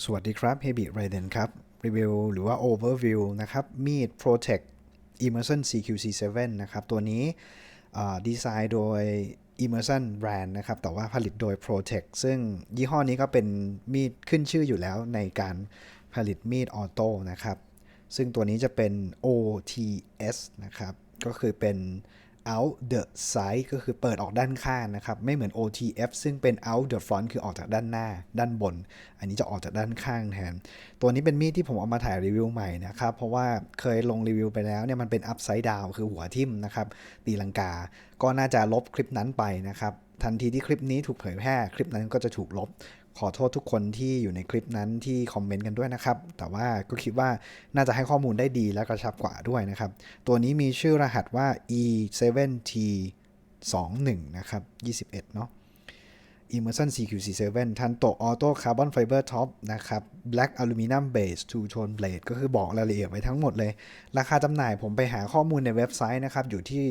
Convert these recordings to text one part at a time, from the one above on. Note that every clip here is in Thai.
สวัสดีครับ h e b i r a d e n ครับ รีวิวหรือว่า Overview นะครับ มีด Protect Immersion CQC7 นะครับ ตัวนี้ดีไซน์โดย Immersion Brand นะครับ แต่ว่าผลิตโดย Protect ซึ่งยี่ห้อนี้ก็เป็นมีดขึ้นชื่ออยู่แล้วในการผลิตมีดออโต้นะครับ ซึ่งตัวนี้จะเป็น OTS นะครับ ก็คือเป็น out the side ก็คือเปิดออกด้านข้างนะครับ ไม่เหมือน OTF ซึ่งเป็น out the front คือออกจากด้านหน้า ด้านบน อันนี้จะออกจากด้านข้างแทน ตัวนี้เป็นมีดที่ผมเอามาถ่ายรีวิวใหม่นะครับ เพราะว่าเคยลงรีวิวไปแล้วเนี่ยมันเป็น upside down คือหัวทิ่มนะครับ ตีลังกา ก็น่าจะลบคลิปนั้นไปนะครับ ทันทีที่คลิปนี้ถูกเผยแพร่ คลิปนั้นก็จะถูกลบ ขอโทษทุกคนที่อยู่ในคลิปนั้นที่คอมเมนต์กันด้วยนะครับ แต่ว่าก็คิดว่าน่าจะให้ข้อมูลได้ดีและกระชับกว่าด้วยนะครับ ตัวนี้มีชื่อรหัสว่า e7t21 นะครับ 21 เนาะ Immersion CQC7 ทันโต Auto Carbon Fiber Top นะครับ Black Aluminum Base Two Tone Blade ก็คือบอกรายละเอียดไว้ทั้งหมดเลย ราคาจำหน่ายผมไปหาข้อมูลในเว็บไซต์นะครับ อยู่ที่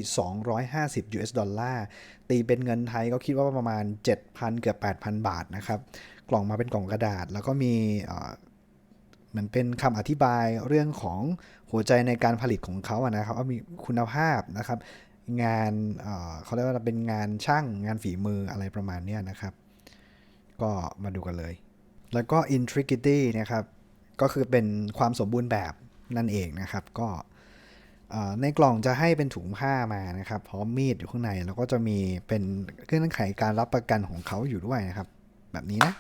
250 US ดอลลาร์ตีเป็นเงินไทยก็คิดว่าประมาณ 7,000 เกือบ 8,000 บาทนะครับ กล่องมาเป็นกล่องกระดาษ แล้วก็มีเอ่อเหมือนเป็นคำอธิบายเรื่องของหัวใจในการผลิตของเขาอะนะครับว่ามีคุณภาพนะครับ งานเเขาเรียกว่าเป็นงานช่างงานฝีมืออะไรประมาณนี้นะครับ ก็มาดูกันเลย แล้วก็ intricity นะครับ ก็คือเป็นความสมบูรณ์แบบนั่นเองนะครับ ก็ในกล่องจะให้เป็นถุงผ้ามานะครับ พร้อมมีดอยู่ข้างใน แล้วก็จะมีเป็นเงื่อนไขการรับประกันของเขาอยู่ด้วยนะครับ แบบนี้นะ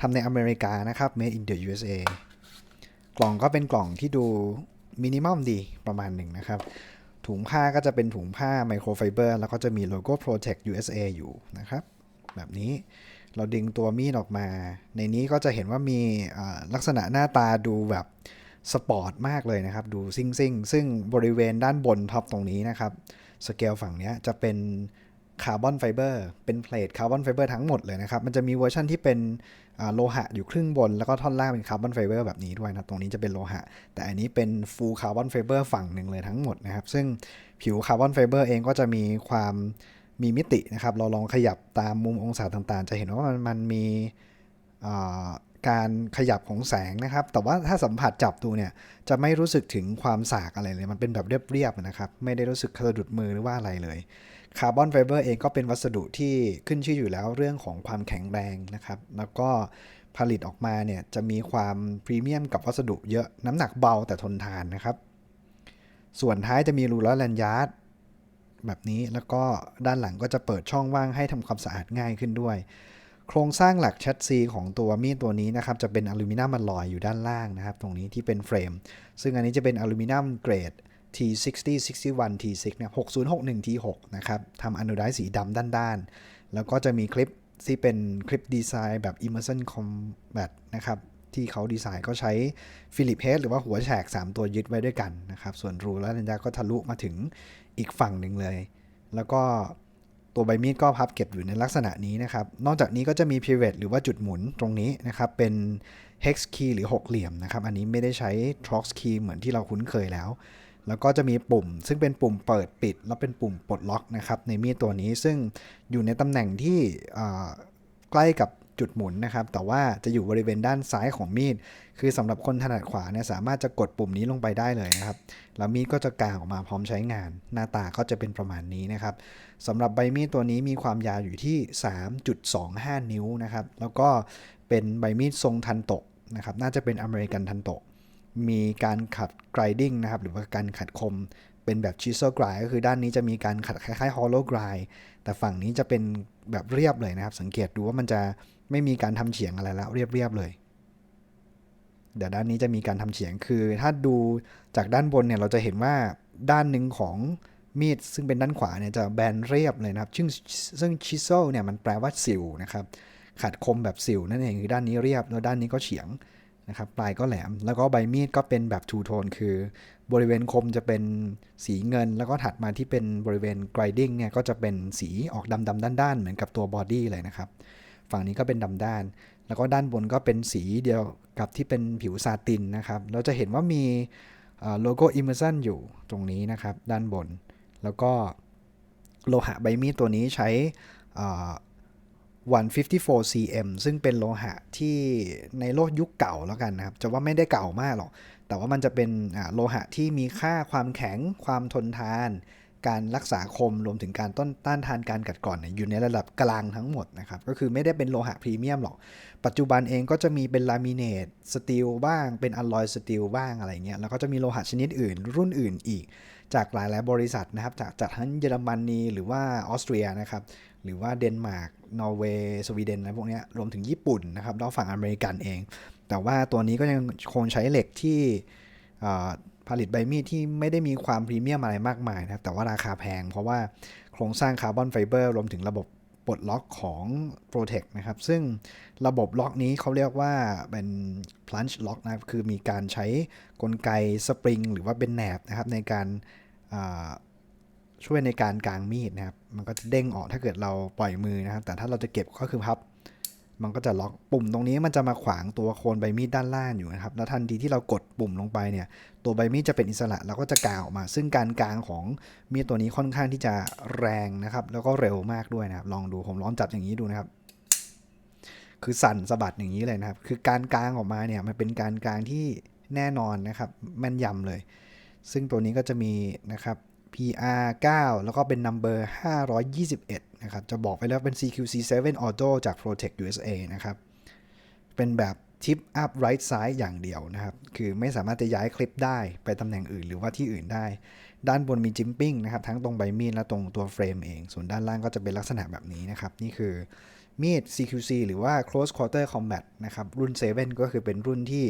ทำในอเมริกานะครับ made in the USA กล่องก็เป็นกล่องที่ดูมินิมัมดีประมาณหนึ่งนะครับ ถุงผ้าก็จะเป็นถุงผ้าไมโครไฟเบอร์แล้วก็จะมีโลโก้ Protect USA อยู่นะครับ แบบนี้เราดึงตัวมีดออกมา ในนี้ก็จะเห็นว่ามีลักษณะหน้าตาดูแบบสปอร์ตมากเลยนะครับ ดูซิ่งซิ่งซึ่งบริเวณด้านบนท็อปตรงนี้นะครับ สเกลฝั่งนี้จะเป็น คาร์บอนไฟเบอร์เป็นเพลทคาร์บอนไฟเบอร์ทั้งหมดเลยนะครับ มันจะมีเวอร์ชันที่เป็นโลหะอยู่ครึ่งบน แล้วก็ท่อนล่างเป็นคาร์บอนไฟเบอร์แบบนี้ด้วยนะ ตรงนี้จะเป็นโลหะ แต่อันนี้เป็นฟูลคาร์บอนไฟเบอร์ฝั่งหนึ่งเลยทั้งหมดนะครับ ซึ่งผิวคาร์บอนไฟเบอร์เองก็จะมีความมีมิตินะครับ เราลองขยับตามมุมองศาต่างๆ จะเห็นว่ามันมันมีการขยับของแสงนะครับ แต่ว่าถ้าสัมผัสจับดูเนี่ย จะไม่รู้สึกถึงความสากอะไรเลย มันเป็นแบบเรียบๆนะครับ ไม่ได้รู้สึกสะดุดมือหรือว่าอะไรเลย คาร์บอนไฟเบอร์เองก็เป็นวัสดุที่ขึ้นชื่ออยู่แล้วเรื่องของความแข็งแรงนะครับ แล้วก็ผลิตออกมาเนี่ยจะมีความพรีเมียมกับวัสดุเยอะน้ำหนักเบาแต่ทนทานนะครับ ส่วนท้ายจะมีรูล้อแลนยาร์ดแบบนี้แล้วก็ด้านหลังก็จะเปิดช่องว่างให้ทำความสะอาดง่ายขึ้นด้วย โครงสร้างหลักแชสซีของตัวมีดตัวนี้นะครับ จะเป็นอลูมิเนียมมันลอยอยู่ด้านล่างนะครับ ตรงนี้ที่เป็นเฟรม ซึ่งอันนี้จะเป็นอลูมิเนียมเกรด T60 61 T6 เนี่ย6061 T6 นะครับทำอนูไดสีดำด้านๆ แล้วก็จะมีคลิปที่เป็นคลิปดีไซน์แบบ Immersion Combat นะครับที่เขาดีไซน์ก็ใช้ฟิลิปเฮดหรือว่าหัวแฉก 3 ตัวยึดไว้ด้วยกันนะครับ ส่วนรูและลัญญาก็ทะลุมาถึงอีกฝั่งหนึ่งเลย แล้วก็ตัวใบมีดก็พับเก็บอยู่ในลักษณะนี้นะครับ นอกจากนี้ก็จะมี pivot หรือว่าจุดหมุนตรงนี้นะครับ เป็น hex key หรือหกเหลี่ยมนะครับ อันนี้ไม่ได้ใช้ trox key เหมือนที่เราคุ้นเคยแล้ว แล้วก็จะมีปุ่ม ซึ่งเป็นปุ่มเปิดปิด แล้วเป็นปุ่มปลดล็อกนะครับในมีดตัวนี้ซึ่งอยู่ในตำแหน่งที่ใกล้กับจุดหมุนนะครับ แต่ว่าจะอยู่บริเวณด้านซ้ายของมีด คือสำหรับคนถนัดขวาเนี่ยสามารถจะกดปุ่มนี้ลงไปได้เลยนะครับ แล้วมีดก็จะกางออกมาพร้อมใช้งาน หน้าตาก็จะเป็นประมาณนี้นะครับสำหรับใบมีดตัวนี้มีความยาวอยู่ที่ 3.25 นิ้วนะครับ แล้วก็เป็นใบมีดทรงทันโตะนะครับ น่าจะเป็นอเมริกันทันโตะ มีการขัด grinding นะครับหรือว่าการขัดคมเป็นแบบ chisel grind ก็คือด้านนี้จะมีการขัดคล้ายๆ hollow grind แต่ฝั่งนี้จะเป็นแบบเรียบเลยนะครับ สังเกตดูว่ามันจะไม่มีการทำเฉียงอะไรแล้วเรียบๆเลยเดี๋ยวด้านนี้จะมีการทำเฉียงคือ ถ้าดูจากด้านบนเนี่ยเราจะเห็นว่าด้านหนึ่งของมีดซึ่งเป็นด้านขวาเนี่ยจะแบนเรียบเลยนะครับ ซึ่งซึ่ง chisel เนี่ยมันแปลว่าสิวนะครับขัดคมแบบสิวนั่นเองคือด้านนี้เรียบแล้วด้านนี้ก็เฉียง นะครับปลายก็แหลม แล้วก็ใบมีดก็เป็นแบบทูโทนคือบริเวณคมจะเป็นสีเงิน แล้วก็ถัดมาที่เป็นบริเวณ grinding เนี่ยก็จะเป็นสีออกดำๆด้านๆ เหมือนกับตัวบอดี้เลยนะครับ ฝั่งนี้ก็เป็นดำด้าน แล้วก็ด้านบนก็เป็นสีเดียวกับที่เป็นผิวซาตินนะครับ เราจะเห็นว่ามีโลโก้ Immersion อยู่ตรงนี้นะครับ ด้านบน แล้วก็โลหะใบมีดตัวนี้ใช้ 154 cm ซึ่งเป็นโลหะที่ในโลกยุคเก่าแล้วกันนะครับ จะว่าไม่ได้เก่ามากหรอก แต่ว่ามันจะเป็นโลหะที่มีค่าความแข็ง ความทนทาน การรักษาคมรวมถึงการต้นต้านทานการกัดกร่อนเนี่ยอยู่ในระดับกลางทั้งหมดนะครับก็คือไม่ได้เป็นโลหะพรีเมียมหรอก ปัจจุบันเองก็จะมีเป็นลามิเนตสตีลบ้าง เป็นอลลอยสตีลบ้างอะไรเงี้ยแล้วก็จะมีโลหะชนิดอื่น รุ่นอื่นอีก จากหลายๆบริษัทนะครับจากจากทั้งเยอรมนีหรือว่าออสเตรียนะครับหรือว่าเดนมาร์กนอร์เวย์สวีเดนอะไรพวกนี้รวมถึงญี่ปุ่นนะครับแล้วฝั่งอเมริกันเอง แต่ว่าตัวนี้ก็ยังคงใช้เหล็กที่ ผลิตใบมีดที่ไม่ได้มีความพรีเมียมอะไรมากมายนะครับ แต่ว่าราคาแพง เพราะว่าโครงสร้างคาร์บอนไฟเบอร์รวมถึงระบบปลดล็อกของ Protect นะครับ ซึ่งระบบล็อกนี้เขาเรียกว่าเป็น plunge lock นะครับ คือมีการใช้กลไกสปริงหรือว่าเป็นแหนบนะครับในการช่วยในการกางมีดนะครับ มันก็จะเด้งออกถ้าเกิดเราปล่อยมือนะครับ แต่ถ้าเราจะเก็บก็คือพับ มันก็จะล็อกปุ่มตรงนี้มันจะมาขวางตัวโคนใบมีดด้านล่างอยู่นะครับ แล้วทันทีที่เรากดปุ่มลงไปเนี่ย ตัวใบมีดจะเป็นอิสระแล้วก็จะกางออกมา ซึ่งการกางของมีดตัวนี้ค่อนข้างที่จะแรงนะครับ แล้วก็เร็วมากด้วยนะครับ ลองดูผมลองจับอย่างนี้ดูนะครับ คือสั่นสะบัดอย่างนี้เลยนะครับ คือการกางออกมาเนี่ยมันเป็นการกางที่แน่นอนนะครับ แม่นยำเลย ซึ่งตัวนี้ก็จะมีนะครับ PR 9 แล้วก็เป็น number 521 นะครับ จะบอกไปแล้วเป็น CQC 7 Auto จาก Protect USA นะครับ เป็นแบบ tip up right side อย่างเดียวนะครับ คือไม่สามารถจะย้ายคลิปได้ไปตำแหน่งอื่นหรือว่าที่อื่นได้ ด้านบนมีจิมปิ้งนะครับ ทั้งตรงใบมีดและตรงตัวเฟรมเอง ส่วนด้านล่างก็จะเป็นลักษณะแบบนี้นะครับ นี่คือมีด CQC หรือว่า close quarter combat นะครับ รุ่น 7 ก็คือเป็นรุ่นที่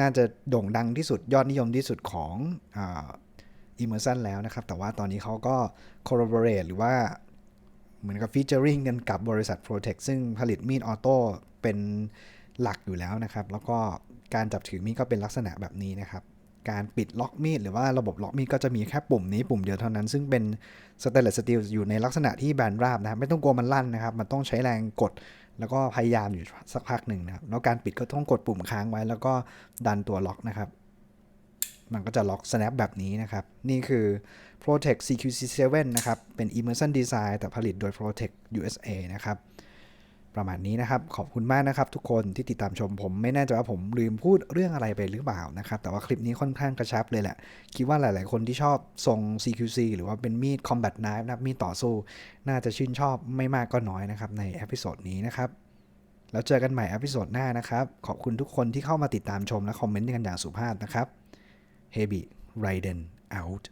น่าจะโด่งดังที่สุดยอดนิยมที่สุดของอ Immersion แล้วนะครับ แต่ว่าตอนนี้เขาก็ collaborate หรือว่าเหมือนกับ featuring กันกับบริษัท Protect ซึ่งผลิตมีดออโต้เป็นหลักอยู่แล้วนะครับ แล้วก็การจับถือมีดก็เป็นลักษณะแบบนี้นะครับ การปิดล็อกมีดหรือว่าระบบล็อกมีดก็จะมีแค่ปุ่มนี้ปุ่มเดียวเท่านั้น ซึ่งเป็นสเตนเลสสตีลอยู่ในลักษณะที่แบนราบนะครับ ไม่ต้องกลัวมันลั่นนะครับ มันต้องใช้แรงกด แล้วก็พยายามอยู่สักพักหนึ่งนะครับ แล้วการปิดก็ต้องกดปุ่มค้างไว้ แล้วก็ดันตัวล็อกนะครับ มันก็จะล็อก snap แบบนี้นะครับ นี่คือ Protect CQC7 นะครับ เป็น Immersion Design แต่ผลิตโดย Protect USA นะครับ ประมาณนี้นะครับ ขอบคุณมากนะครับ ทุกคนที่ติดตามชมผมไม่แน่ใจว่าผมลืมพูดเรื่องอะไรไปหรือเปล่านะครับ แต่ว่าคลิปนี้ค่อนข้างกระชับเลยแหละ คิดว่าหลาย ๆ คนที่ชอบทรง CQC หรือว่าเป็นมีด Combat Knife นะมีดต่อสู้ น่าจะชื่นชอบไม่มากก็น้อยนะครับในเอพิโซดนี้นะครับแล้วเจอกันใหม่เอพิโซดหน้านะครับ ขอบคุณทุกคนที่เข้ามาติดตามชมและคอมเมนต์กันอย่างสุภาพนะครับ Heavy Raiden out